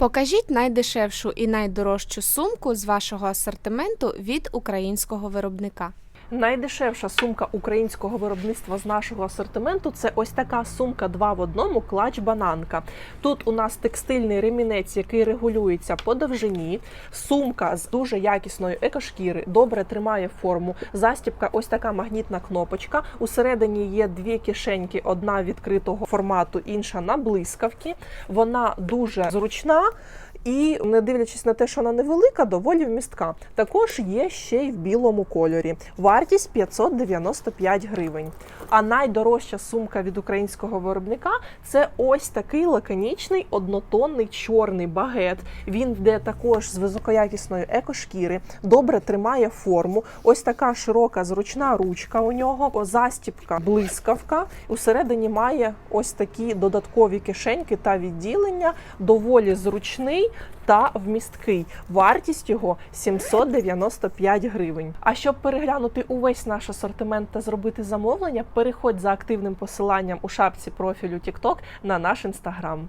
Покажіть найдешевшу і найдорожчу сумку з вашого асортименту від українського виробника. Найдешевша сумка українського виробництва з нашого асортименту це ось така сумка 2 в одному клач бананка. Тут у нас текстильний ремінець, який регулюється по довжині. Сумка з дуже якісної екошкіри, добре тримає форму. Застібка, ось така магнітна кнопочка. Усередині є дві кишеньки: одна відкритого формату, інша на блискавки. Вона дуже зручна. І не дивлячись на те, що вона невелика, доволі вмістка. Також є ще й в білому кольорі. Вартість 595 гривень. А найдорожча сумка від українського виробника це ось такий лаконічний однотонний чорний багет. Він йде також з високоякісної екошкіри, добре тримає форму. Ось така широка зручна ручка у нього, застіпка, блискавка. Усередині має ось такі додаткові кишеньки та відділення, доволі зручний та вмісткий. Вартість його 795 гривень. А щоб переглянути увесь наш асортимент та зробити замовлення, переходь за активним посиланням у шапці профілю TikTok на наш інстаграм.